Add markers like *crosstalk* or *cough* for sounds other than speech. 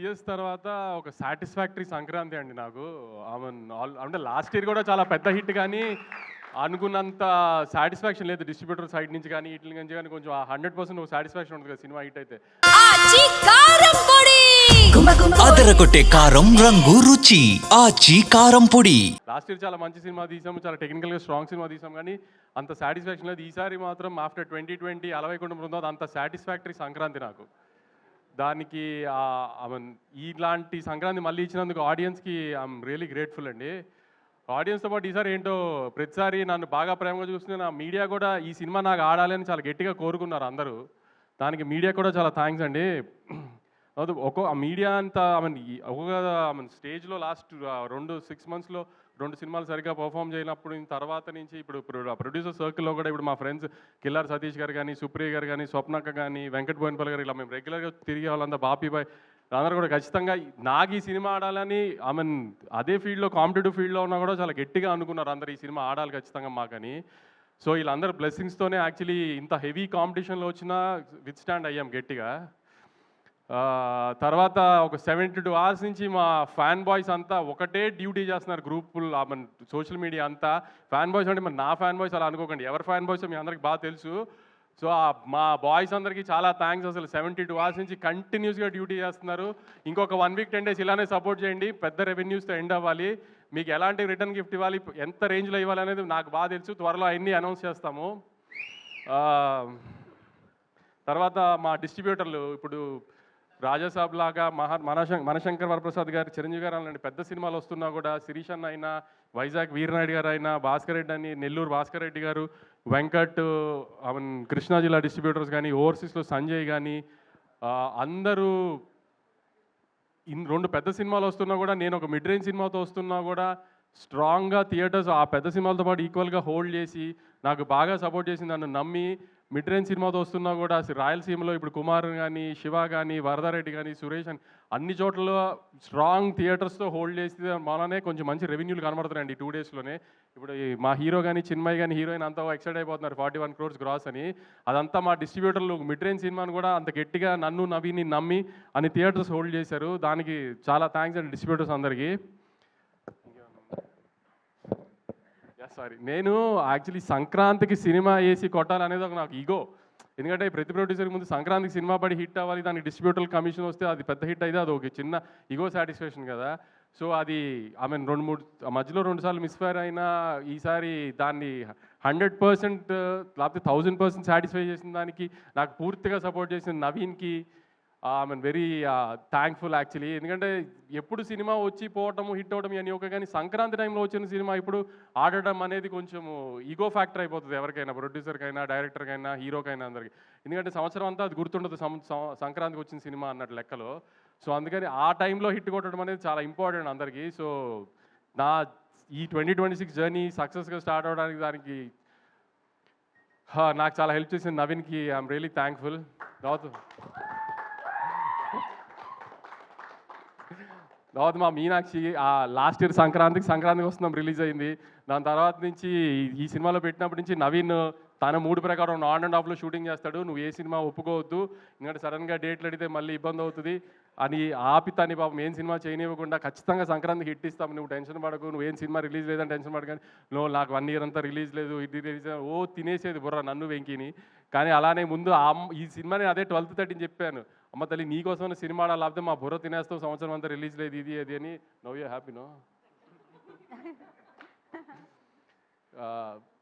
Years తర్వాత ఒక satisfactory Sankranti అండి నాకు. ఆమె ఆల్ అంటే లాస్ట్ ఇయర్ కూడా చాలా పెద్ద హిట్ కానీ అనుకున్నంత సాటిస్ఫాక్షన్ లేదు డిస్ట్రిబ్యూటర్ సైడ్ నుంచి కానీ ఇట్ల నుంచి కానీ కొంచెం హండ్రెడ్ పర్సెంట్ సాటిస్ఫాక్షన్ ఉంటుంది కదా సినిమా హిట్ అయితే. ఆచి కారం పొడి! అదరగొట్టే కారం రంగు రుచి ఆచి కారం పొడి. లాస్ట్ ఇయర్ చాలా మంచి సినిమా తీసాము చాలా టెక్నికల్గా స్ట్రాంగ్ సినిమా తీసాం కానీ అంత సాటిస్ఫాక్షన్ లేదు. ఈసారి మాత్రం ఆఫ్టర్ ట్వంటీ ట్వంటీ అలవైకుంఠం బృందం అంత సాటిస్ఫాక్టరీ సంక్రాంతి నాకు. దానికి ఇలాంటి సంక్రాంతి మళ్ళీ ఇచ్చినందుకు ఆడియన్స్కి ఐఎమ్ రియలీ గ్రేట్ఫుల్ అండి. ఆడియన్స్తో పాటు ఈసారి ఏంటో ప్రతిసారి నన్ను బాగా ప్రేమగా చూస్తున్న నా మీడియా కూడా ఈ సినిమా నాకు ఆడాలని చాలా గట్టిగా కోరుకున్నారు అందరూ. దానికి మీడియా కూడా చాలా థ్యాంక్స్ అండి. అది ఒక్కో ఆ మీడియా అంతా ఆమె ఒక్కొక్క ఆమె స్టేజ్లో లాస్ట్ రెండు సిక్స్ మంత్స్లో రెండు సినిమాలు సరిగ్గా పర్ఫామ్ చేయనప్పుడు తర్వాత నుంచి ఇప్పుడు ప్రొడ్యూసర్ సర్కిల్లో కూడా ఇప్పుడు మా ఫ్రెండ్స్ కిల్లార్ సతీష్ గారు కానీ సుప్రియ గారు కానీ స్వప్నక్క కానీ వెంకట్ బోయినపల్లి గారు ఇలా మేము రెగ్యులర్గా తిరిగే వాళ్ళంతా బాపీబాయ్ అందరూ కూడా ఖచ్చితంగా నాకు ఈ సినిమా ఆడాలని ఐ మీన్ అదే ఫీల్డ్లో కాంపిటేటివ్ ఫీల్డ్లో ఉన్నా కూడా చాలా గట్టిగా అనుకున్నారు అందరు ఈ సినిమా ఆడాలి ఖచ్చితంగా మాకని. సో వీళ్ళందరూ బ్లెస్సింగ్స్తోనే యాక్చువల్లీ ఇంత హెవీ కాంపిటీషన్లో వచ్చినా విత్ స్టాండ్ అయ్యాం గట్టిగా. తర్వాత ఒక సెవెంటీ టూ అవర్స్ నుంచి మా ఫ్యాన్ బాయ్స్ అంతా ఒకటే డ్యూటీ చేస్తున్నారు గ్రూపులు మన సోషల్ మీడియా అంతా. ఫ్యాన్ బాయ్స్ అంటే మరి నా ఫ్యాన్ బాయ్స్ అలా అనుకోకండి. ఎవరి ఫ్యాన్ బాయ్స్ మీ అందరికి బాగా తెలుసు. సో మా బాయ్స్ అందరికీ చాలా థ్యాంక్స్ అసలు. సెవెంటీ టూ అవర్స్ నుంచి కంటిన్యూస్గా డ్యూటీ చేస్తున్నారు. ఇంకొక వన్ వీక్ టెన్ డేస్ ఇలానే సపోర్ట్ చేయండి. పెద్ద రెవెన్యూస్తో ఎండ్ అవ్వాలి. మీకు ఎలాంటి రిటర్న్ గిఫ్ట్ ఇవ్వాలి? ఎంత రేంజ్లో ఇవ్వాలి అనేది నాకు బాగా తెలుసు. త్వరలో అన్నీ అనౌన్స్ చేస్తాము. తర్వాత మా డిస్ట్రిబ్యూటర్లు ఇప్పుడు రాజాసాబ్ లాగా మహా మనశం మనశంకర్ వరప్రసాద్ గారు చిరంజీవి గారు అలాంటి పెద్ద సినిమాలు వస్తున్నా కూడా శిరీష్ అన్న అయినా వైజాగ్ వీరనాయుడు గారు అయినా భాస్కర్ రెడ్డి అని నెల్లూరు భాస్కర్ రెడ్డి గారు వెంకట్ ఐ కృష్ణా జిల్లా డిస్ట్రిబ్యూటర్స్ కానీ ఓవర్సీస్లో సంజయ్ కానీ అందరూ ఇన్ రెండు పెద్ద సినిమాలు వస్తున్నా కూడా నేను ఒక మిడ్ రేంజ్ సినిమాతో వస్తున్నా కూడా స్ట్రాంగ్గా థియేటర్స్ ఆ పెద్ద సినిమాలతో పాటు ఈక్వల్గా హోల్డ్ చేసి నాకు బాగా సపోర్ట్ చేసి నన్ను నమ్మి మిడ్ రేంజ్ సినిమాతో వస్తున్నా కూడా రాయలసీమలో ఇప్పుడు కుమార్ కానీ శివ కానీ వరదారెడ్డి కానీ సురేష్ అని అన్ని చోట్ల స్ట్రాంగ్ థియేటర్స్తో హోల్డ్ చేసి మననే కొంచెం మంచి రెవెన్యూలు కనబడుతున్నాయండి టూ డేస్లోనే ఇప్పుడు ఈ మా హీరో కానీ చిన్మయ్ కానీ హీరోయిన్ అంతా ఎక్సైట్ అయిపోతున్నారు ఫార్టీ వన్ క్రోర్స్ గ్రాస్ అని. అదంతా మా డిస్ట్రిబ్యూటర్లు మిడ్ రేంజ్ సినిమాను కూడా అంత గట్టిగా నన్ను నవీని నమ్మి అని థియేటర్స్ హోల్డ్ చేశారు. దానికి చాలా థ్యాంక్స్ అండి డిస్ట్రిబ్యూటర్స్ అందరికీ. సారీ నేను యాక్చువల్లీ సంక్రాంతికి సినిమా వేసి కొట్టాలనేది ఒక నాకు ఈగో ఎందుకంటే ప్రతి ప్రొడ్యూసర్ ముందు సంక్రాంతికి సినిమా పడి హిట్ అవ్వాలి దానికి డిస్ట్రిబ్యూటర్ కమిషన్ వస్తే అది పెద్ద హిట్ అయితే అది ఒక చిన్న ఈగో సాటిస్ఫాక్షన్ కదా. సో అది ఐ మీన్ రెండు మూడు మధ్యలో రెండు సార్లు మిస్ఫైర్ అయినా ఈసారి దాన్ని హండ్రెడ్ పర్సెంట్ లేకపోతే థౌజండ్ పర్సెంట్ సాటిస్ఫై చేసిన దానికి నాకు పూర్తిగా సపోర్ట్ చేసిన నవీన్కి ఐఎమ్ వెరీ థ్యాంక్ఫుల్ యాక్చువల్లీ ఎందుకంటే ఎప్పుడు సినిమా వచ్చి పోవటం హిట్ అవడం అని ఒక కానీ సంక్రాంతి టైంలో వచ్చిన సినిమా ఇప్పుడు ఆడడం అనేది కొంచెం ఈగో ఫ్యాక్టర్ అయిపోతుంది ఎవరికైనా ప్రొడ్యూసర్కైనా డైరెక్టర్కైనా హీరోకైనా అందరికి. ఎందుకంటే సంవత్సరం అంతా అది గుర్తుండదు సంక్రాంతికి వచ్చిన సినిమా అన్నట్టు లెక్కలో. సో అందుకని ఆ టైంలో హిట్ కొట్టడం అనేది చాలా ఇంపార్టెంట్ అందరికీ. సో నా ఈ ట్వంటీ ట్వంటీ సిక్స్ జర్నీ సక్సెస్గా స్టార్ట్ అవడానికి దానికి నాకు చాలా హెల్ప్ చేసిన నవీన్కి. ఐఎమ్ రియలీ థ్యాంక్ఫుల్ తర్వాత తర్వాత మా మీనాక్షి ఆ లాస్ట్ ఇయర్ సంక్రాంతికి సంక్రాంతికి వస్తున్నాం రిలీజ్ అయింది. దాని తర్వాత నుంచి ఈ- ఈ సినిమాలో పెట్టినప్పటి నుంచి నవీన్ తన మూడు ప్రకారం ఆన్ అండ్ ఆఫ్లో షూటింగ్ చేస్తాడు. నువ్వు ఏ సినిమా ఒప్పుకోవద్దు. ఎందుకంటే సడన్గా డేట్లు అడిగితే మళ్ళీ ఇబ్బంది అవుతుంది. అని ఆపి తని పాపం ఏం సినిమా చేయనివ్వకుండా ఖచ్చితంగా సంక్రాంతికి హిట్ ఇస్తాం. నువ్వు టెన్షన్ పడకు. నువ్వు ఏం సినిమా రిలీజ్ లేదని టెన్షన్ పడకని నువ్వు నాకు వన్ ఇయర్ అంతా రిలీజ్ లేదు. ఇది రిలీజ్ ఓ తినేసేది బుర్ర నన్ను వెంకిని. కానీ అలానే ముందు ఈ సినిమా నేను అదే ట్వెల్త్ థర్టీని చెప్పాను. అమ్మ తల్లి నీకోసం సినిమా లేకపోతే మా బుర్ర తినేస్తావు. సంవత్సరం అంతా రిలీజ్ లేదు. ఇది అది అని. Now you happy no? *laughs*